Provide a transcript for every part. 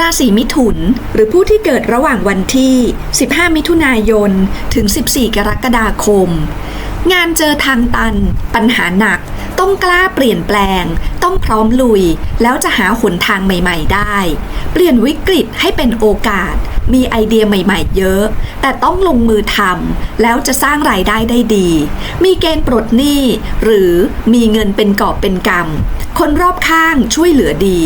ราศีมิถุน หรือผู้ที่เกิดระหว่างวันที่ 15 มิถุนายน ถึง 14 กรกฎาคม งานเจอทางตัน ปัญหาหนัก ต้องกล้าเปลี่ยนแปลง ต้องพร้อมลุย แล้วจะหาหนทางใหม่ ๆ ได้ เปลี่ยนวิกฤตให้เป็นโอกาส มีไอเดียใหม่ ๆ เยอะ แต่ต้องลงมือทำแล้วจะสร้างรายได้ได้ดี มีเกณฑ์ปลดหนี้ หรือมีเงินเป็นกอบเป็นกำคนรอบข้างช่วยเหลือดี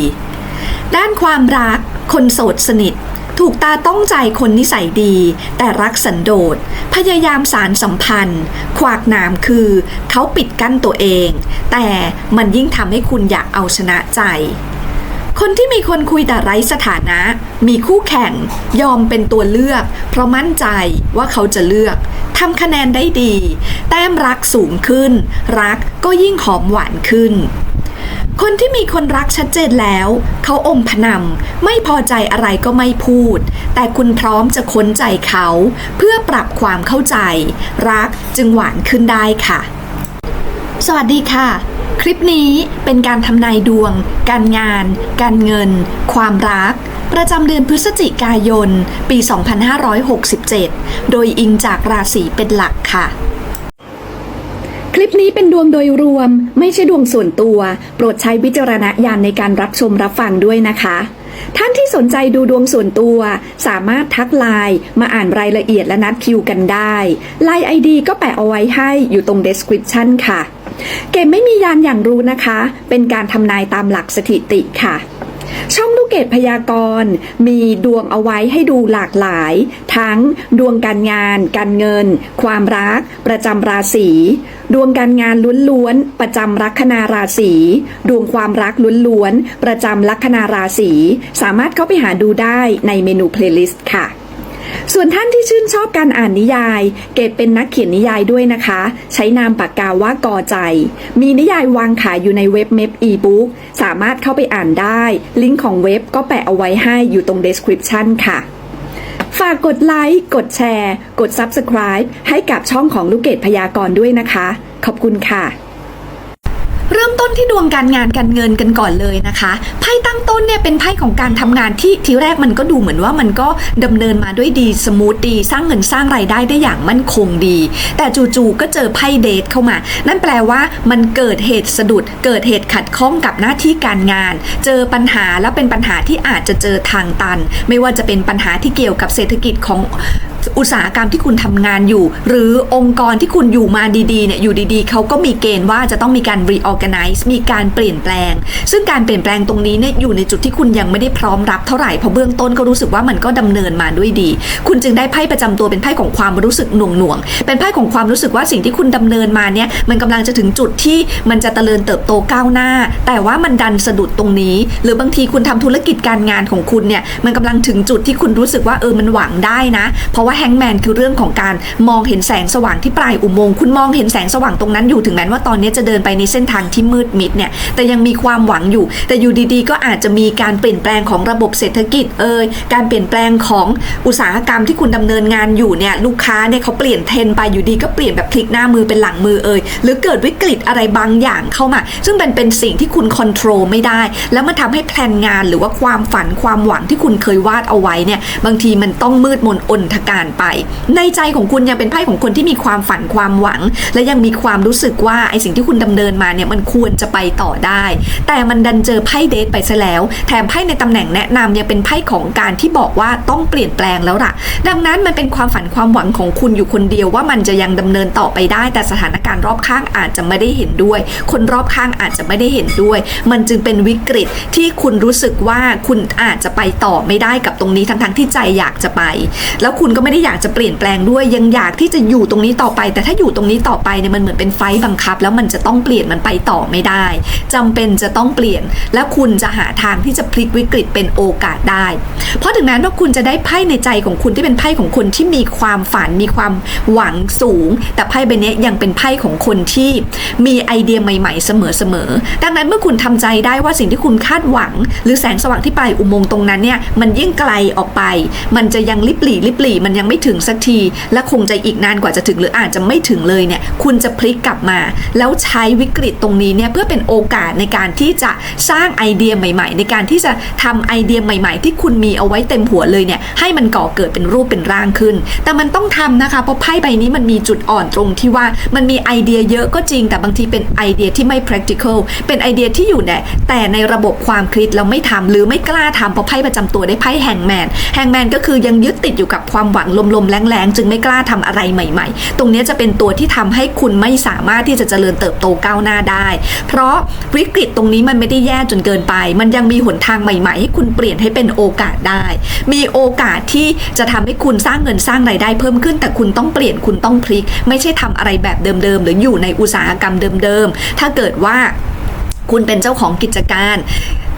ด้านความรัก คนโสดสนิท ถูกตาต้องใจคนนิสัยดี แต่รักสันโดษ พยายามสารสัมพันธ์ ขวากหนามคือ เขาปิดกั้นตัวเอง แต่มันยิ่งทำให้คุณอยากเอาชนะใจคนที่มีคนคุยแต่ไร้สถานะ มีคู่แข่ง ยอมเป็นตัวเลือก เพราะมั่นใจว่าเขาจะเลือกทำคะแนนได้ดี แต้มรักสูงขึ้น รักก็ยิ่งหอมหวานขึ้น คนที่มีคนรักชัดเจนแล้ว เขาอมพนำไม่พอใจอะไรก็ไม่พูด แต่คุณพร้อมจะค้นใจเขา เพื่อปรับความเข้าใจ รักจึงหวานขึ้นได้ค่ะ สวัสดีค่ะ คลิปนี้เป็นการทำนายดวง การงาน การเงิน ความรักประจำเดือนพฤศจิกายน ปี 2567 โดยอิงจากราศีเป็นหลักค่ะ คลิปนี้เป็นดวงโดยรวม ไม่ใช่ดวงส่วนตัว โปรดใช้วิจารณญาณในการรับชมรับฟังด้วยนะคะ ท่านที่สนใจดูดวงส่วนตัว สามารถทักไลน์มาอ่านรายละเอียดและนัดคิวกันได้ไลน์ไอดีก็แปะเอาไว้ให้อยู่ตรง description ค่ะ เกมไม่มียานอย่างรู้นะคะ เป็นการทำนายตามหลักสถิติค่ะ ช่องลูกเกดพยากรณ์มีดวงเอาไว้ให้ดูหลากหลาย ทั้งดวงการงาน การเงิน ความรัก ประจำราศีดวงการงานล้วนๆประจำลัคนาราศีดวงความรักล้วนๆประจำลัคนาราศีสามารถเข้าไปหาดูได้ในเมนูเพลย์ลิสต์ค่ะ ส่วนท่านที่ชื่นชอบการอ่านนิยาย เกดเป็นนักเขียนนิยายด้วยนะคะ ใช้นามปากกาว่ากอใจ มีนิยายวางขายอยู่ในเว็บเม p อีบุ๊กสามารถเข้าไปอ่านได้ ลิงก์ของเว็บก็แปะเอาไว้ให้อยู่ตรง description ค่ะ ฝากกดไลค์ กดแชร์ กด Subscribe ให้กับช่องของลูกเกดพยากรณ์ด้วยนะคะ ขอบคุณค่ะ เริ่มต้นที่ดวงการงานการเงินกันก่อนเลยนะคะไพ่ตั้งต้นเนี่ยเป็นไพ่ของการทำงานที่ทีแรกมันก็ดูเหมือนว่ามันก็ดำเนินมาด้วยดีสมูทดีสร้างเงินสร้างรายได้ได้อย่างมั่นคงดี แต่จู่ๆก็เจอไพ่เดทเข้ามา นั่นแปลว่ามันเกิดเหตุสะดุด เกิดเหตุขัดข้องกับหน้าที่การงาน เจอปัญหาแล้วเป็นปัญหาที่อาจจะเจอทางตัน ไม่ว่าจะเป็นปัญหาที่เกี่ยวกับเศรษฐกิจของ อุตสาหกรรมที่คุณทำงานอยู่ หรือองค์กรที่คุณอยู่มาดีๆเนี่ยอยู่ดีๆ เขาก็มีเกณฑ์ว่าจะต้องมีการ reorganize มีการเปลี่ยนแปลง ซึ่งการเปลี่ยนแปลงตรงนี้เนี่ยอยู่ในจุดที่คุณยังไม่ได้พร้อมรับเท่าไหร่เพราะเบื้องต้นก็รู้สึกว่ามันก็ดำเนินมาด้วยดี คุณจึงได้ไพ่ประจำตัวเป็นไพ่ของความรู้สึกหน่วงหน่วงๆเป็นไพ่ของความรู้สึกว่าสิ่งที่คุณดำเนินมาเนี่ยมันกำลังจะถึงจุดที่มันจะเจริญเติบโตก้าวหน้า แต่ว่ามันดันสะดุดตรงนี้ หรือบางทีคุณทำธุรกิจการงานของคุณเนี่ยมันกำลังถึงจุดที่คุณรู้สึกว่าเออมันหวังได้นะ เพราะว่างแมนคือเรื่องของการมองเห็นแสงสว่างที่ปลายอุโมงค์คุณมองเห็นแสงสว่างตรงนั้นอยู่ถึงแม้ว่าตอนนี้จะเดินไปในเส้นทางที่มืดมิดเนี่ยแต่ยังมีความหวังอยู่ แต่อยู่ดีๆ ก็อาจจะมีการเปลี่ยนแปลงของระบบเศรษฐกิจเอ่ยการเปลี่ยนแปลงของอุตสาหกรรมที่คุณดำเนินงานอยู่เนี่ยลูกค้าเนี่ยเขาเปลี่ยนเทรนไปอยู่ดีก็เปลี่ยนแบบพลิกหน้ามือเป็นหลังมือเอ่ยหรือเกิดวิกฤตอะไรบางอย่างเข้ามา ซึ่งเป็นเป็นสิ่งที่คุณควบคุมไม่ได้ แล้วมันทำให้แพลนงานหรือว่าความฝันความหวังที่คุณเคยวาดเอาไว้เนี่ยบางทีมันต้องมืดมนอนทการไป ในใจของคุณยังเป็นไพ่ของคนที่มีความฝันความหวัง และยังมีความรู้สึกว่าไอสิ่งที่คุณดำเนินมาเนี่ยมันควรจะไปต่อได้ แต่มันดันเจอไพ่เดทไปซะแล้ว แถมไพ่ในตำแหน่งแนะนำยังเป็นไพ่ของการที่บอกว่าต้องเปลี่ยนแปลงแล้วล่ะ ดังนั้นมันเป็นความฝันความหวังของคุณอยู่คนเดียวว่ามันจะยังดำเนินต่อไปได้ แต่สถานการณ์รอบข้างอาจจะไม่ได้เห็นด้วย คนรอบข้างอาจจะไม่ได้เห็นด้วย มันจึงเป็นวิกฤตที่คุณรู้สึกว่าคุณอาจจะไปต่อไม่ได้กับตรงนี้ทั้งๆที่ใจอยากจะไป แล้วคุณก็ไม่ได้อยากจะเปลี่ยนแปลงด้วย ยังอยากที่จะอยู่ตรงนี้ต่อไป แต่ถ้าอยู่ตรงนี้ต่อไปเนี่ยมันเหมือนเป็นไฟบังคับ แล้วมันจะต้องเปลี่ยนมันไปต่อไม่ได้จำเป็นจะต้องเปลี่ยน และคุณจะหาทางที่จะพลิกวิกฤตเป็นโอกาสได้ เพราะถึงแม้ว่าคุณจะได้ไพ่ในใจของคุณที่เป็นไพ่ของคนที่มีความฝันมีความหวังสูง แต่ไพ่ใบนี้ยังเป็นไพ่ของคนที่มีไอเดียใหม่ ๆ เสมอๆดังนั้นเมื่อคุณทำใจได้ว่าสิ่งที่คุณคาดหวัง หรือแสงสว่างที่ปลายอุโมงค์ตรงนั้นเนี่ยมันยิ่งไกลออกไป มันจะยังลิบหลีลิบหลีมันยังยังไม่ถึงสักที และคงจะอีกนานกว่าจะถึงหรืออาจจะไม่ถึงเลยเนี่ยคุณจะพลิกกลับมา แล้วใช้วิกฤตตรงนี้เนี่ยเพื่อเป็นโอกาสในการที่จะสร้างไอเดียใหม่ ๆ ในการที่จะทำไอเดียใหม่ ๆ ที่คุณมีเอาไว้เต็มหัวเลยเนี่ยให้มันก่อเกิดเป็นรูปเป็นร่างขึ้น แต่มันต้องทำนะคะเพราะไพ่ใบนี้มันมีจุดอ่อนตรงที่ว่ามันมีไอเดียเยอะก็จริง แต่บางทีเป็นไอเดียที่ไม่ practical เป็นไอเดียที่อยู่เนี่ยแต่ในระบบความคิดเราไม่ทำหรือไม่กล้าทำเพราะไพ่ประจำตัวได้ไพ่แฮงแมนแฮงแมนก็คือยังยึดติดอยู่กับความหวังลมๆแรงๆจึงไม่กล้าทำอะไรใหม่ ๆ ตรงนี้จะเป็นตัวที่ทำให้คุณไม่สามารถที่จะเจริญเติบโตก้าวหน้าได้ เพราะวิกฤตตรงนี้มันไม่ได้แย่จนเกินไป มันยังมีหนทางใหม่ๆ ให้คุณเปลี่ยนให้เป็นโอกาสได้ มีโอกาสที่จะทำให้คุณสร้างเงินสร้างรายได้เพิ่มขึ้น แต่คุณต้องเปลี่ยนคุณต้องพลิก ไม่ใช่ทำอะไรแบบเดิมๆหรืออยู่ในอุตสาหกรรมเดิมๆถ้าเกิดว่าคุณเป็นเจ้าของกิจการ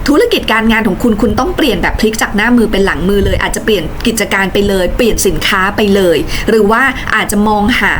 ธุรกิจการงานของคุณคุณต้องเปลี่ยนแบบพลิกจากหน้ามือเป็นหลังมือเลย อาจจะเปลี่ยนกิจการไปเลย เปลี่ยนสินค้าไปเลย หรือว่าอาจจะมองหา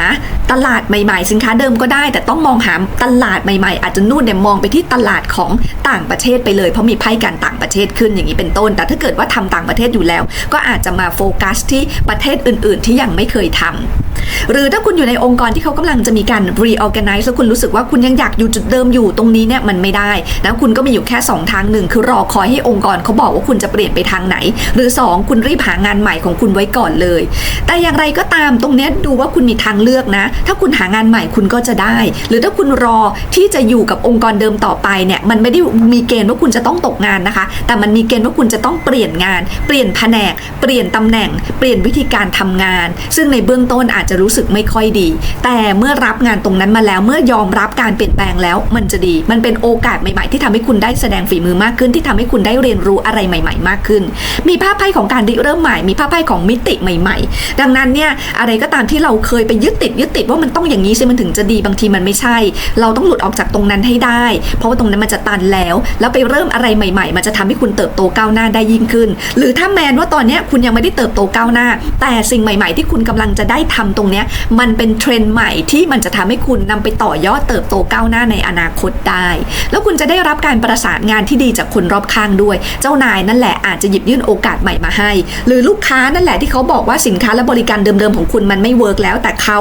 ตลาดใหม่ๆ สินค้าเดิมก็ได้ แต่ต้องมองหาตลาดใหม่ๆ อาจจะนู่นเนี่ยมองไปที่ตลาดของต่างประเทศไปเลย เพราะมีไพ่การต่างประเทศขึ้นอย่างนี้เป็นต้น แต่ถ้าเกิดว่าทำต่างประเทศอยู่แล้ว ก็อาจจะมาโฟกัสที่ประเทศอื่น ๆ ที่ยังไม่เคยทำหรือถ้าคุณอยู่ในองค์กรที่เขากำลังจะมีการ reorganize แล้วคุณรู้สึกว่าคุณยังอยากอยู่จุดเดิมอยู่ตรงนี้เนี่ยมันไม่ได้นะคุณก็มีอยู่แค่สองทางหนึ่งคือรอคอยให้องค์กรเขาบอกว่าคุณจะเปลี่ยนไปทางไหน หรือ 2 คุณรีบหางานใหม่ของคุณไว้ก่อนเลย แต่อย่างไรก็ตามตรงเนี้ยดูว่าคุณมีทางเลือกนะ ถ้าคุณหางานใหม่คุณก็จะได้ หรือถ้าคุณรอที่จะอยู่กับองค์กรเดิมต่อไปเนี่ยมันไม่ได้มีเกณฑ์ว่าคุณจะต้องตกงานนะคะ แต่มันมีเกณฑ์ว่าคุณจะต้องเปลี่ยนงาน เปลี่ยนแผนก เปลี่ยนตำแหน่ง เปลี่ยนวิธีการทำงาน ซึ่งในเบื้องต้นอาจจะรู้สึกไม่ค่อยดี แต่เมื่อรับงานตรงนั้นมาแล้วเมื่อยอมรับการเปลี่ยนแปลงแล้วมันจะดี มันเป็นโอกาสใหม่ๆ ที่ทำให้คุณได้แสดงฝีมือมากขึ้นที่ทำให้คุณได้เรียนรู้อะไรใหม่ ๆ มากขึ้น มีภาพไพ่ของการริเริ่มใหม่ มีภาพไพ่ของมิติใหม่ ๆ ดังนั้นเนี่ยอะไรก็ตามที่เราเคยไปยึดติดยึดติดว่ามันต้องอย่างนี้สิมันถึงจะดีบางทีมันไม่ใช่ เราต้องหลุดออกจากตรงนั้นให้ได้ เพราะว่าตรงนั้นมันจะตันแล้ว แล้วไปเริ่มอะไรใหม่ ๆ มันจะทำให้คุณเติบโตก้าวหน้าได้ยิ่งขึ้น หรือถ้าแมนว่าตอนนี้คุณยังไม่ได้เติบโตก้าวหน้า แต่สิ่งใหม่ ๆ ที่คุณกำลังจะได้ทำตรงนี้มันเป็นเทรนด์ใหม่ที่มันจะทำให้คุณนำไปต่อยอดเติบโตก้าวหน้าในอนาคตได้ แล้วคุณจะได้รับการประสานงานที่ดีจากคนรอบข้างด้วย เจ้านายนั่นแหละอาจจะหยิบยื่นโอกาสใหม่มาให้ หรือลูกค้านั่นแหละที่เขาบอกว่าสินค้าและบริการเดิมๆของคุณมันไม่เวิร์กแล้ว แต่เขา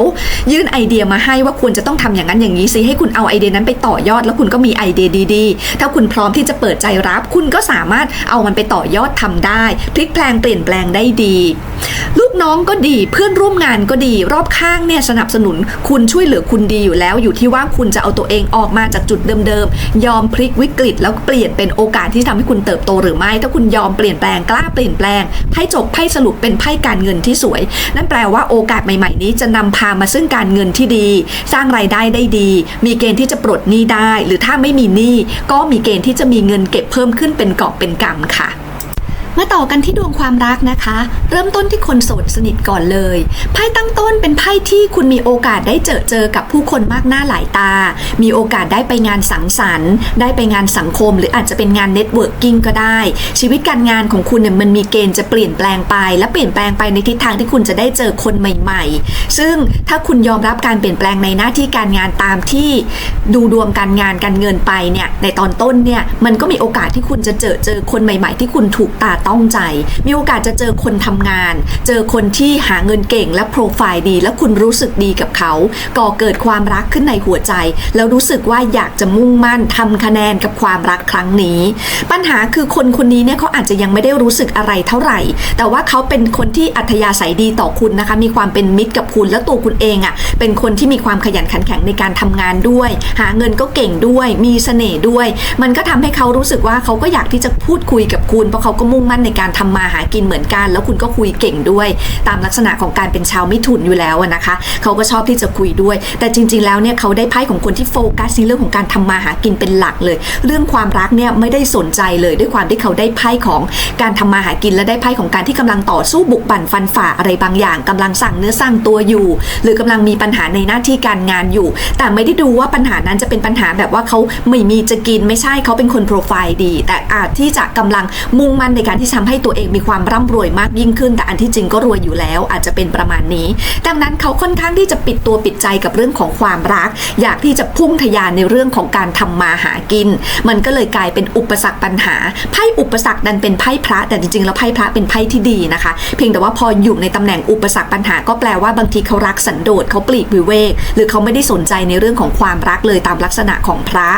ยื่นไอเดียมาให้ว่าควรจะต้องทำอย่างนั้นอย่างนี้สิให้คุณเอาไอเดียนั้นไปต่อยอด แล้วคุณก็มีไอเดียดีๆ ถ้าคุณพร้อมที่จะเปิดใจรับ คุณก็สามารถเอามันไปต่อยอดทำได้ พลิกแปลงเปลี่ยนแปลงได้ดี ลูกน้องก็ดีเพื่อนร่วมงานก็ดี รอบข้างเนี่ยสนับสนุน คุณช่วยเหลือคุณดีอยู่แล้ว อยู่ที่ว่าคุณจะเอาตัวเองออกมาจากจุดเดิมๆยอมพลิกวิกฤต แล้วเปลี่ยนเป็นโอกาสที่ทำให้คุณเติบโตหรือไม่ ถ้าคุณยอมเปลี่ยนแปลงกล้าเปลี่ยนแปลงไพ่จบไพ่สรุปเป็นไพ่การเงินที่สวย นั่นแปลว่าโอกาสใหม่ๆ นี้จะนำพามาซึ่งการเงินที่ดี สร้างรายได้ได้ดี มีเกณฑ์ที่จะปลดหนี้ได้ หรือถ้าไม่มีหนี้ก็มีเกณฑ์ที่จะมีเงินเก็บเพิ่มขึ้นเป็นกอบเป็นกำค่ะ มาต่อกันที่ดวงความรักนะคะ เริ่มต้นที่คนโสดสนิทก่อนเลยไพ่ตั้งต้นเป็นไพ่ที่คุณมีโอกาสได้เจอเจอกับผู้คนมากหน้าหลายตา มีโอกาสได้ไปงานสังสรรค์ ได้ไปงานสังคม หรืออาจจะเป็นงานเน็ตเวิร์กิ่งก็ได้ ชีวิตการงานของคุณเนี่ยมันมีเกณฑ์จะเปลี่ยนแปลงไป และเปลี่ยนแปลงไปในทิศทางที่คุณจะได้เจอคนใหม่ ๆ ซึ่งถ้าคุณยอมรับการเปลี่ยนแปลงในหน้าที่การงานตามที่ดูดวงการงานการเงินไปเนี่ยในตอนต้นเนี่ยมันก็มีโอกาสที่คุณจะเจอเจอคนใหม่ ๆ ที่คุณถูกตาต้องใจ มีโอกาสจะเจอคนทำงาน เจอคนที่หาเงินเก่งและโปรไฟล์ดี แล้วคุณรู้สึกดีกับเขา ก่อเกิดความรักขึ้นในหัวใจ แล้วรู้สึกว่าอยากจะมุ่งมั่นทำคะแนนกับความรักครั้งนี้ ปัญหาคือคนคนนี้เนี่ยเขาอาจจะยังไม่ได้รู้สึกอะไรเท่าไหร่ แต่ว่าเขาเป็นคนที่อัธยาศัยดีต่อคุณนะคะ มีความเป็นมิตรกับคุณแล้วตัวคุณเองอะ่ะเป็นคนที่มีความขยันขันแข็งในการทำงานด้วย หาเงินก็เก่งด้วย มีเสน่ห์ด้วย มันก็ทำให้เขารู้สึกว่าเขาก็อยากที่จะพูดคุยกับคุณเพราะเขาก็มุ่งมั่นในการทำมาหากินเหมือนกัน แล้วคุณก็คุยเก่งด้วย ตามลักษณะของการเป็นชาวไม่ถุนอยู่แล้วนะคะ เขาก็ชอบที่จะคุยด้วย แต่จริง ๆ แล้วเนี่ยเขาได้ไพ่ของคนที่โฟกัสในเรื่องของการทำมาหากินเป็นหลักเลย เรื่องความรักเนี่ยไม่ได้สนใจเลย ด้วยความที่เขาได้ไพ่ของการทำมาหากินและได้ไพ่ของการที่กำลังต่อสู้บุกบั่นฟันฝ่าอะไรบางอย่างกำลังสั่งเนื้อสั่งตัวอยู่ หรือกำลังมีปัญหาในหน้าที่การงานอยู่ แต่ไม่ได้ดูว่าปัญหานั้นจะเป็นปัญหาแบบว่าเขาไม่มีจะกินไม่ใช่เขาเป็นคนโปรไฟล์ดี แต่อาจที่จะกำลังมุ่งมั่นในการที่ที่ทำให้ตัวเองมีความร่ำรวยมากยิ่งขึ้น แต่อันที่จริงก็รวยอยู่แล้ว อาจจะเป็นประมาณนี้ ดังนั้นเขาค่อนข้างที่จะปิดตัวปิดใจกับเรื่องของความรัก อยากที่จะพุ่งทะยานในเรื่องของการทำมาหากิน มันก็เลยกลายเป็นอุปสรรคปัญหาไพ่อุปสรรคดันเป็นไพ่พระ แต่จริงๆแล้วไพ่พระเป็นไพ่ที่ดีนะคะ เพียงแต่ว่าพออยู่ในตำแหน่งอุปสรรคปัญหาก็แปลว่าบางทีเขารักสันโดษเขาปลีกวิเวก หรือเขาไม่ได้สนใจในเรื่องของความรักเลยตามลักษณะของพระ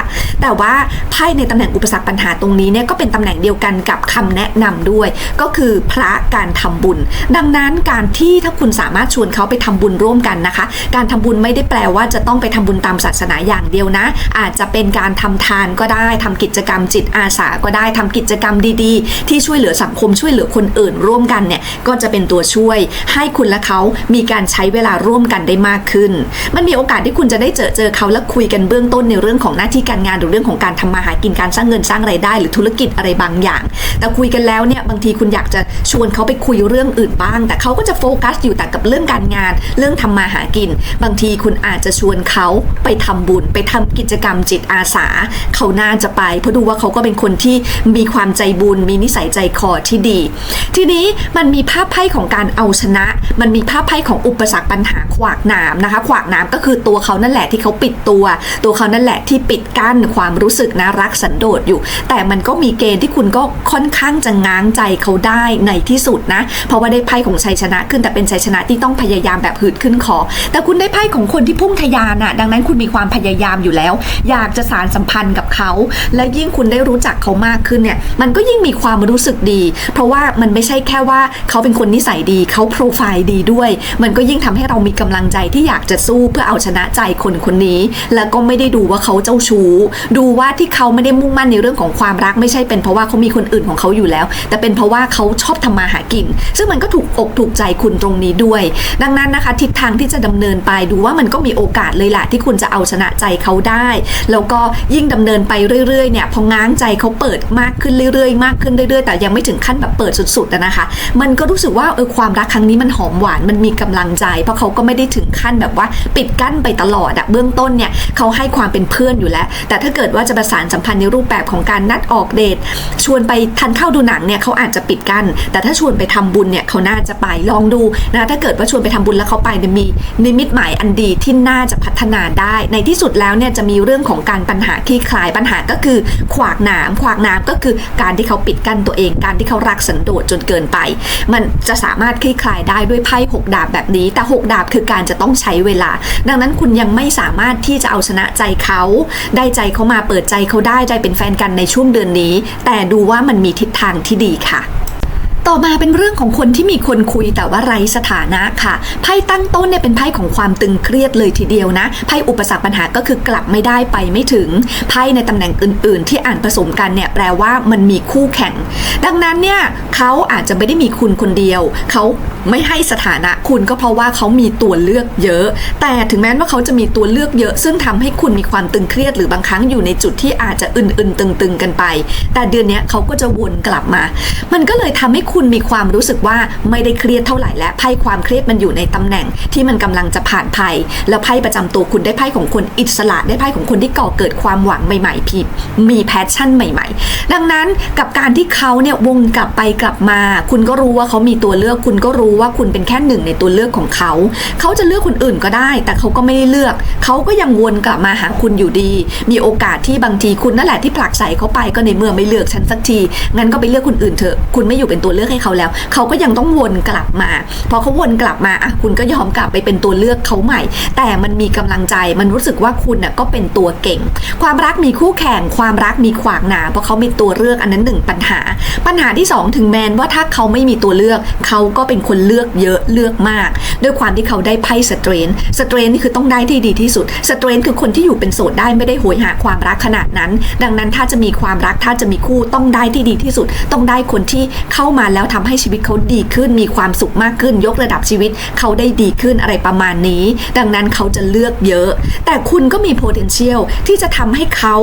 แต่ว่าไพ่ในตำแหน่งอุปสรรคปัญหาตรงนี้เนี่ยก็เป็นตำแหน่งเดียวกันกับคำแนะนำด้วย ก็คือพระการทำบุญ ดังนั้นการที่ถ้าคุณสามารถชวนเขาไปทำบุญร่วมกันนะคะ การทำบุญไม่ได้แปลว่าจะต้องไปทำบุญตามศาสนาอย่างเดียวนะ อาจจะเป็นการทำทานก็ได้ทำกิจกรรมจิตอาสาก็ได้ทำกิจกรรมดีๆ ที่ช่วยเหลือสังคมช่วยเหลือคนอื่นร่วมกันเนี่ยก็จะเป็นตัวช่วย ให้คุณและเขามีการใช้เวลาร่วมกันได้มากขึ้น มันมีโอกาสที่คุณจะได้เจอเจอเขาและคุยกันเบื้องต้นในเรื่องของหน้าที่การงานหรือเรื่องของการทำมาหากินการสร้างเงินสร้างไรายได้ หรือธุรกิจอะไรบางอย่าง แต่คุยกันแล้วแล้วเนี่ยบางทีคุณอยากจะชวนเขาไปคุยเรื่องอื่นบ้าง แต่เขาก็จะโฟกัสอยู่แต่กับเรื่องการงาน เรื่องทำมาหากิน บางทีคุณอาจจะชวนเขาไปทำบุญ ไปทำกิจกรรมจิตอาสา เขาน่าจะไป เพราะดูว่าเขาก็เป็นคนที่มีความใจบุญ มีนิสัยใจคอที่ดี ทีนี้มันมีภาพไพ่ของการเอาชนะ มันมีภาพไพ่ของอุปสรรคปัญหาขวากหนามนะคะ ขวากหนามก็คือตัวเขานั่นแหละที่เขาปิดตัว ตัวเขานั่นแหละที่ปิดกั้นความรู้สึกนะรักสันโดษอยู่ แต่มันก็มีเกณฑ์ที่คุณก็ค่อนข้างจะง้างใจเขาได้ในที่สุดนะ เพราะว่าได้ไพ่ของชัยชนะขึ้นแต่เป็นชัยชนะที่ต้องพยายามแบบหืดขึ้นคอแต่คุณได้ไพ่ของคนที่พุ่งทะยานอะดังนั้นคุณมีความพยายามอยู่แล้ว อยากจะสารสัมพันธ์กับเขา และยิ่งคุณได้รู้จักเขามากขึ้นเนี่ยมันก็ยิ่งมีความรู้สึกดี เพราะว่ามันไม่ใช่แค่ว่าเขาเป็นคนนิสัยดีเขาโปรไฟล์ดีด้วย มันก็ยิ่งทำให้เรามีกำลังใจที่อยากจะสู้เพื่อเอาชนะใจคนคนนี้ แล้วก็ไม่ได้ดูว่าเขาเจ้าชู้ ดูว่าที่เขาไม่ได้มุ่งมั่นในเรื่องของความรักไม่ใช่เป็นเพราะว่าเขามีคนอื่นของเขาอยู่แล้วแต่เป็นเพราะว่าเขาชอบทำมาหากิน ซึ่งมันก็ถูกอกถูกใจคุณตรงนี้ด้วย ดังนั้นนะคะ ทิศทางที่จะดำเนินไปดูว่ามันก็มีโอกาสเลยแหละที่คุณจะเอาชนะใจเขาได้ แล้วก็ยิ่งดำเนินไปเรื่อยๆเนี่ยพอง้างใจเขาเปิดมากขึ้นเรื่อยๆ มากขึ้นเรื่อยๆ แต่ยังไม่ถึงขั้นแบบเปิดสุดๆนะคะ มันก็รู้สึกว่าเออความรักครั้งนี้มันหอมหวานมันมีกำลังใจ เพราะเขาก็ไม่ได้ถึงขั้นแบบว่าปิดกั้นไปตลอดอะเบื้องต้นเนี่ยเขาให้ความเป็นเพื่อนอยู่แล้ว แต่ถ้าเกิดว่าจะประสานสัมพันธ์ในรูปแบบของการนัดออกเดทชวนไปทานข้าวดูหนังเนี่ยเขาอาจจะปิดกั้นแต่ถ้าชวนไปทำบุญเนี่ยเขาน่าจะไปลองดูนะถ้าเกิดว่าชวนไปทำบุญแล้วเขาไปเนี่ยมีนิมิตหมายอันดีที่น่าจะพัฒนาได้ ในที่สุดแล้วเนี่ยจะมีเรื่องของการปัญหาคลี่คลายปัญหาก็คือขวากหนามขวากหนามก็คือการที่เขาปิดกั้นตัวเอง การที่เขารักสันโดษจนเกินไป มันจะสามารถคลี่คลายได้ด้วยไพ่หกดาบแบบนี้ แต่หกดาบคือการจะต้องใช้เวลา ดังนั้นคุณยังไม่สามารถที่จะเอาชนะใจเขาได้ใจเขามาเปิดใจเขาได้ใจเป็นแฟนกันในช่วงเดือนนี้ แต่ดูว่ามันมีทิศทางที่ดีค่ะ ต่อมาเป็นเรื่องของคนที่มีคนคุยแต่ว่าไร้สถานะค่ะ ไพ่ตั้งต้นเนี่ยเป็นไพ่ของความตึงเครียดเลยทีเดียวนะ ไพ่อุปสรรคปัญหาก็คือกลับไม่ได้ไปไม่ถึง ไพ่ในตำแหน่งอื่น ๆ ที่อ่านผสมกันเนี่ยแปลว่ามันมีคู่แข่ง ดังนั้นเนี่ยเขาอาจจะไม่ได้มีคุณคนเดียว เขาไม่ให้สถานะคุณก็เพราะว่าเขามีตัวเลือกเยอะ แต่ถึงแม้ว่าเขาจะมีตัวเลือกเยอะ ซึ่งทำให้คุณมีความตึงเครียดหรือบางครั้งอยู่ในจุดที่อาจจะอึนๆตึงๆกันไป แต่เดือนนี้เขาก็จะวนกลับมา มันก็เลยทำให้คุณุณมีความรู้สึกว่าไม่ได้เครียดเท่าไหร่และไพ่ความเครียดมันอยู่ในตำแหน่งที่มันกำลังจะผ่านภัย แล้วไพ่ประจำตัวคุณได้ไพ่ของคนอิสระ ได้ไพ่ของคนที่ก่อเกิดความหวังใหม่ๆพีมีแพชชั่นใหม่ ๆ ดังนั้นกับการที่เขาเนี่ยวงกลับไปกลับมา คุณก็รู้ว่าเขามีตัวเลือก คุณก็รู้ว่าคุณเป็นแค่หนึ่งในตัวเลือกของเขา เขาจะเลือกคนอื่นก็ได้ แต่เขาก็ไม่ได้เลือก เขาก็ยังวนกลับมาหาคุณอยู่ดี มีโอกาสที่บางทีคุณนั่นแหละที่ผลักใส่เขาไปก็ในเมื่อไม่เลือกฉันสักทีงั้นก็ไปเลือกคนอื่นเถอะคุณไม่อยู่เป็นตัวเลือกให้เขาแล้ว เขาก็ยังต้องวนกลับมาพอเขาวนกลับมาอะคุณก็ยอมกลับไปเป็นตัวเลือกเขาใหม่ แต่มันมีกำลังใจมันรู้สึกว่าคุณน่ะก็เป็นตัวเก่ง ความรักมีคู่แข่งความรักมีขวางหนาเพราะเขามีตัวเลือกอันนั้นหนึ่งปัญหา ปัญหาที่สองถึงแม้ว่าถ้าเขาไม่มีตัวเลือกเขาก็เป็นคนเลือกเยอะเลือกมาก ด้วยความที่เขาได้ไพ่สเตรนสเตรนนี่คือต้องได้ที่ดีที่สุดสเตรนคือคนที่อยู่เป็นโสดได้ไม่ได้โหยหาความรักขนาดนั้น ดังนั้นถ้าจะมีความรักถ้าจะมีคู่ต้องได้ที่ดีที่สุด ต้องได้คนที่เข้ามาแล้วแล้วทำให้ชีวิตเขาดีขึ้น มีความสุขมากขึ้น ยกระดับชีวิตเขาได้ดีขึ้นอะไรประมาณนี้ ดังนั้นเขาจะเลือกเยอะ แต่คุณก็มี potential ที่จะทำให้เขา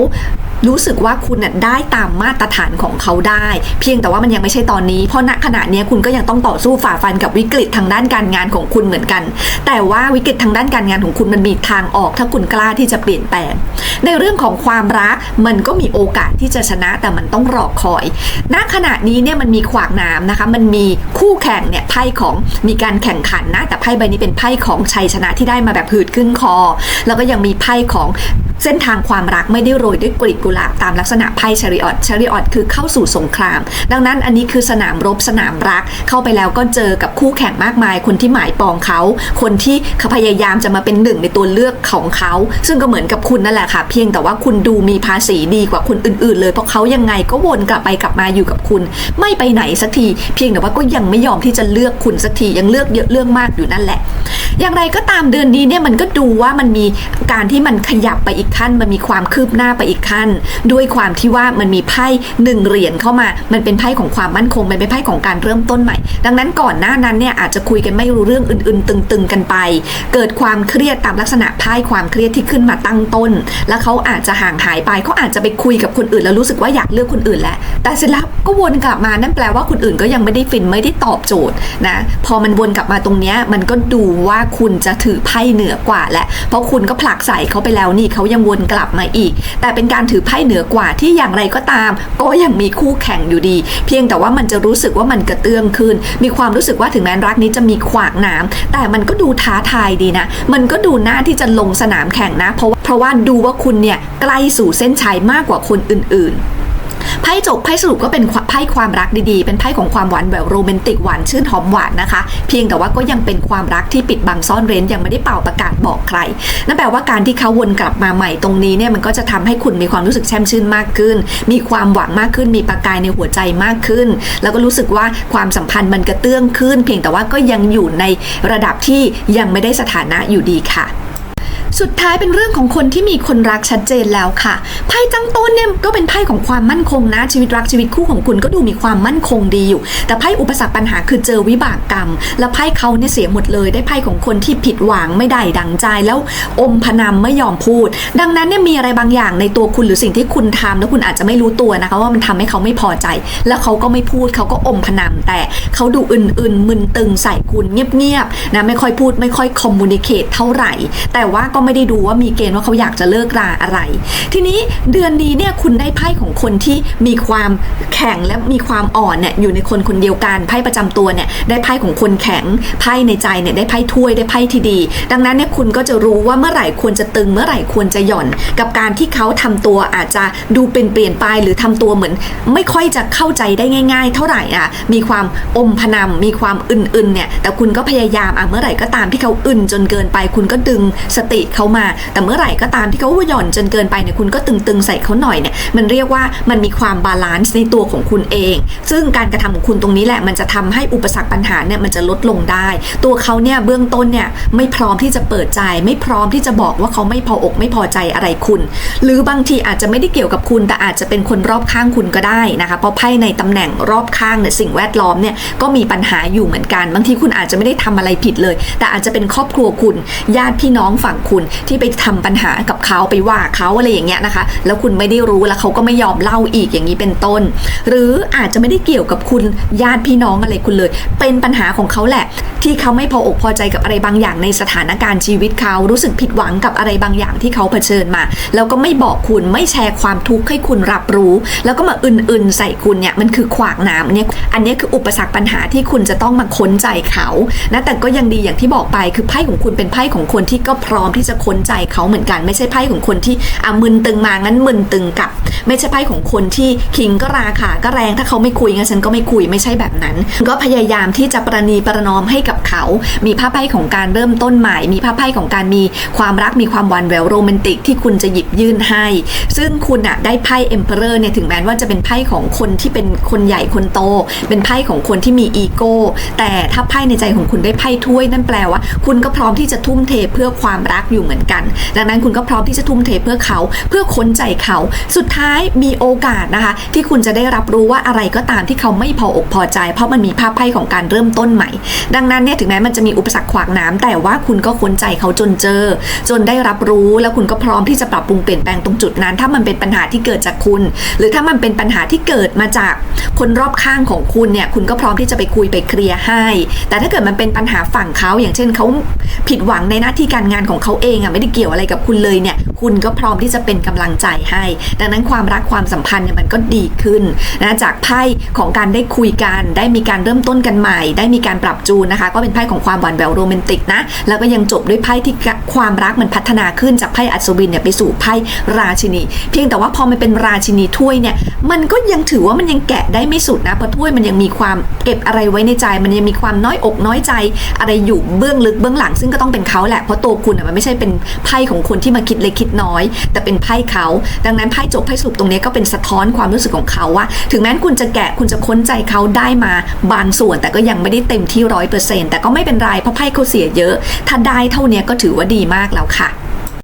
รู้สึกว่าคุณน่ะได้ตามมาตรฐานของเขาได้ เพียงแต่ว่ามันยังไม่ใช่ตอนนี้ เพราะณขณะนี้คุณก็ยังต้องต่อสู้ฝ่าฟันกับวิกฤตทางด้านการงานของคุณเหมือนกัน แต่ว่าวิกฤตทางด้านการงานของคุณมันมีทางออก ถ้าคุณกล้าที่จะเปลี่ยนแปลง ในเรื่องของความรักมันก็มีโอกาสที่จะชนะแต่มันต้องรอคอย ณขณะนี้เนี่ยมันมีขวากน้ำนะคะ มันมีคู่แข่งเนี่ยไพ่ของมีการแข่งขันนะแต่ไพ่ใบนี้เป็นไพ่ของชัยชนะที่ได้มาแบบหืดขึ้นคอ แล้วก็ยังมีไพ่ของเส้นทางความรักไม่ได้โรยด้วยกลีบกุหลาบตามลักษณะไพ่ชาริออตชาริออตคือเข้าสู่สงคราม ดังนั้นอันนี้คือสนามรบสนามรัก เข้าไปแล้วก็เจอกับคู่แข่งมากมาย คนที่หมายปองเขา คนที่เขาพยายามจะมาเป็นหนึ่งในตัวเลือกของเขา ซึ่งก็เหมือนกับคุณนั่นแหละค่ะ เพียงแต่ว่าคุณดูมีภาษีดีกว่าคนอื่น ๆ เลยเพราะเขายังไงก็วนกลับไปกลับมาอยู่กับคุณ ไม่ไปไหนสักที เพียงแต่ว่าก็ยังไม่ยอมที่จะเลือกคุณสักทียังเลือกเยอะเรื่องมากอยู่นั่นแหละ อย่างไรก็ตามเดือนนี้เนี่ยมันก็ดูว่ามันมีการที่มันขยับไปอีกขั้น มันมีความคืบหน้าไปอีกขั้น ด้วยความที่ว่ามันมีไพ่หนึ่งเหรียญเข้ามา มันเป็นไพ่ของความมั่นคงมันเป็นไพ่ของการเริ่มต้นใหม่ ดังนั้นก่อนหน้านั้นเนี่ยอาจจะคุยกันไม่รู้เรื่องอื่นๆ ตึงๆกันไป เกิดความเครียดตามลักษณะไพ่ความเครียดที่ขึ้นมาตั้งต้น แล้วเขาอาจจะห่างหายไปเขาอาจจะไปคุยกับคนอื่นแล้วรู้สึกว่าอยากเลือกคนอื่นแล้วแต่เสร็จแล้วก็วนกลับมานั่นแปลว่าคนอื่นก็ยังไม่ได้ฟินไม่ได้ตอบโจทย์นะพอมันวนกลับมาตรงนี้มันก็ดูว่าคุณจะถือไพ่เหนือกว่าแหละเพราะคุณก็ผลักใส่เขาไปแล้วนี่เขายังังวนกลับมาอีก แต่เป็นการถือไพ่เหนือกว่าที่อย่างไรก็ตาม ก็ยังมีคู่แข่งอยู่ดี เพียงแต่ว่ามันจะรู้สึกว่ามันกระเตื้องขึ้น มีความรู้สึกว่าถึงแม้รักนี้จะมีขวากหนามแต่มันก็ดูท้าทายดีนะ มันก็ดูน่าที่จะลงสนามแข่งนะ เพราะว่าเพราะว่าดูว่าคุณเนี่ยใกล้สู่เส้นชัยมากกว่าคนอื่น ๆ ไพ่จบไพ่สรุปก็เป็นไพ่ความรักดีๆ เป็นไพ่ของความหวานแบบโรแมนติกหวานชื่นหอมหวานนะคะ เพียงแต่ว่าก็ยังเป็นความรักที่ปิดบังซ่อนเร้นยังไม่ได้เป่าประกาศบอกใคร นั่นแปลว่าการที่เขาวนกลับมาใหม่ตรงนี้เนี่ยมันก็จะทำให้คุณมีความรู้สึกแช่มชื่นมากขึ้น มีความหวังมากขึ้น มีประกายในหัวใจมากขึ้น แล้วก็รู้สึกว่าความสัมพันธ์มันกระเตื้องขึ้น เพียงแต่ว่าก็ยังอยู่ในระดับที่ยังไม่ได้สถานะอยู่ดีค่ะ สุดท้ายเป็นเรื่องของคนที่มีคนรักชัดเจนแล้วค่ะ ไพ่ตั้งต้นเนี่ยก็เป็นไพ่ของความมั่นคงนะ ชีวิตรักชีวิตคู่ของคุณก็ดูมีความมั่นคงดีอยู่ แต่ไพ่อุปสรรคปัญหาคือเจอวิบากกรรม และไพ่เขาเนี่ยเสียหมดเลย ได้ไพ่ของคนที่ผิดหวังไม่ได้ดังใจแล้วอมพนำไม่ยอมพูด ดังนั้นเนี่ยมีอะไรบางอย่างในตัวคุณหรือสิ่งที่คุณทำแล้วคุณอาจจะไม่รู้ตัวนะคะว่ามันทำให้เขาไม่พอใจ แล้วเขาก็ไม่พูดเขาก็อมพนำแต่เขาดูอื่นๆมึนตึงใส่คุณเงียบๆนะไม่ค่อยพูดไม่ค่อยคอมมูนิเคตเท่าไหร่ แต่ว่าก็ไม่ได้ดูว่ามีเกณฑ์ว่าเขาอยากจะเลิกราอะไร ทีนี้เดือนนี้เนี่ยคุณได้ไพ่ของคนที่มีความแข็งและมีความอ่อนเนี่ยอยู่ในคนคนเดียวกันไพ่ประจำตัวเนี่ยได้ไพ่ของคนแข็งไพ่ในใจเนี่ยได้ไพ่ถ้วยได้ไพ่ที่ดี ดังนั้นเนี่ยคุณก็จะรู้ว่าเมื่อไหร่ควรจะตึงเมื่อไหร่ควรจะหย่อน กับการที่เขาทำตัวอาจจะดูเป็นเปลี่ยนไปหรือทำตัวเหมือน ไม่ค่อยจะเข้าใจได้ง่าย ๆ เท่าไหร่อะมีความอมพนำมีความอึนๆเนี่ยแต่คุณก็พยายามอะเมื่อไหร่ก็ตามที่เขาอึนจนเกินไป คุณก็ดึงสติเขามา แต่เมื่อไหร่ก็ตามที่เขาหย่อนจนเกินไปเนี่ยคุณก็ตึงๆใส่เขาหน่อยเนี่ยมันเรียกว่ามันมีความบาลานซ์ในตัวของคุณเอง ซึ่งการกระทำของคุณตรงนี้แหละมันจะทำให้อุปสรรคปัญหาเนี่ยมันจะลดลงได้ ตัวเขาเนี่ยเบื้องต้นเนี่ยไม่พร้อมที่จะเปิดใจ ไม่พร้อมที่จะบอกว่าเขาไม่พออกไม่พอใจอะไรคุณ หรือบางทีอาจจะไม่ได้เกี่ยวกับคุณ แต่อาจจะเป็นคนรอบข้างคุณก็ได้นะคะเพราะไพ่ในตำแหน่งรอบข้างเนี่ยสิ่งแวดล้อมเนี่ยก็มีปัญหาอยู่เหมือนกัน บางทีคุณอาจจะไม่ได้ทำอะไรผิดเลย แต่อาจจะเป็นครอบครัวคุณญาติพี่น้องฝั่งคุณที่ไปทำปัญหากับเขาไปว่าเขาอะไรอย่างเงี้ยนะคะ แล้วคุณไม่ได้รู้แล้วเขาก็ไม่ยอมเล่าอีกอย่างนี้เป็นต้น หรืออาจจะไม่ได้เกี่ยวกับคุณญาติพี่น้องอะไรคุณเลย เป็นปัญหาของเขาแหละ ที่เขาไม่พออกพอใจกับอะไรบางอย่างในสถานการณ์ชีวิตเขารู้สึกผิดหวังกับอะไรบางอย่างที่เขาเผชิญมา แล้วก็ไม่บอกคุณไม่แชร์ความทุกข์ให้คุณรับรู้ แล้วก็มาอึนๆใส่คุณเนี่ยมันคือขวากหน้ำเนี่ยอันนี้คืออุปสรรคปัญหาที่คุณจะต้องมาค้นใจเขานะแต่ก็ยังดีอย่างที่บอกไปคือไพ่ของคุณเป็นไพ่ของคนที่ก็พร้อมที่จะค้นใจเขาเหมือนกัน ไม่ใช่ไพ่ของคนที่อะมึนตึงมางั้นมึนตึงกลับ ไม่ใช่ไพ่ของคนที่คิงก็ราค่ะก็แรงถ้าเขาไม่คุยงั้นฉันก็ไม่คุยไม่ใช่แบบนั้น ก็พยายามที่จะประนีประนอมให้กับเขา มีภาพไพ่ของการเริ่มต้นใหม่ มีภาพไพ่ของการมีความรักมีความหวานแหววโรแมนติกที่คุณจะหยิบยื่นให้ ซึ่งคุณอะได้ไพ่เอ็มเพอเรอร์เนี่ยถึงแม้ว่าจะเป็นไพ่ของคนที่เป็นคนใหญ่คนโต เป็นไพ่ของคนที่มีอีโก้ แต่ถ้าไพ่ในใจของคุณได้ไพ่ถ้วยนั่นแปลว่า คุณก็พร้อมที่จะทุ่มเทเพื่อความรักอยู่เหมือนกัน ดังนั้นคุณก็พร้อมที่จะทุ่มเทเพื่อเขา เพื่อค้นใจเขา สุดท้ายมีโอกาสนะคะ ที่คุณจะได้รับรู้ว่าอะไรก็ตามที่เขาไม่พออกพอใจ เพราะมันมีภาพไพ่ของการเริ่มต้นใหม่ ดังนั้นเนี่ยถึงแม้มันจะมีอุปสรรคขวางน้ำแต่ว่าคุณก็ค้นใจเขาจนเจอ จนได้รับรู้แล้วคุณก็พร้อมที่จะปรับปรุงเปลี่ยนแปลงตรงจุดนั้น ถ้ามันเป็นปัญหาที่เกิดจากคุณ หรือถ้ามันเป็นปัญหาที่เกิดมาจากคนรอบข้างของคุณเนี่ยคุณก็พร้อมที่จะไปคุยไปเคลียร์ให้ แต่ถ้าเกิดมันเป็นปัญหาฝั่งเขาอย่างเช่นเขาผิดหวังในหน้าที่การงานของเขาเองอะไม่ได้เกี่ยวอะไรกับคุณเลยเนี่ยคุณก็พร้อมที่จะเป็นกำลังใจให้ ดังนั้นความรักความสัมพันธ์เนี่ยมันก็ดีขึ้นนะจากไพ่ของการได้คุยกันได้มีการเริ่มต้นกันใหม่ ได้มีการปรับจูนนะคะ ก็เป็นไพ่ของความหวานแหววโรแมนติกนะแล้วก็ยังจบด้วยไพ่ที่ความรักมันพัฒนาขึ้นจากไพ่อัศวินเนี่ยไปสู่ไพ่ราชินี เพียงแต่ว่าพอมันเป็นราชินีถ้วยเนี่ยมันก็ยังถือว่ามันยังแกะได้ไม่สุดนะเพราะถ้วยมันยังมีความเก็บอะไรไว้ในใจ มันยังมีความน้อยอกน้อยใจ อะไรอยู่เบื้องลึกเบื้องหลัง ซึ่งก็ต้องเป็นเขาแหละเพราะตัวคุณอะมันไม่ใช่เป็นไพ่ของคนที่มาคิดเล็กคิดน้อย แต่เป็นไพ่เขา ดังนั้นไพ่จบไพ่สรุปตรงนี้ก็เป็นสะท้อนความรู้สึกของเขาว่า ถึงแม้คุณจะแกะคุณจะค้นใจเขาได้มาบางส่วน แต่ก็ยังไม่ได้เต็มที่ร้อยเปอร์เซ็นต์แต่ก็ไม่เป็นไรเพราะไพ่เขาเสียเยอะ ถ้าได้เท่านี้ก็ถือว่าดีมากแล้วค่ะ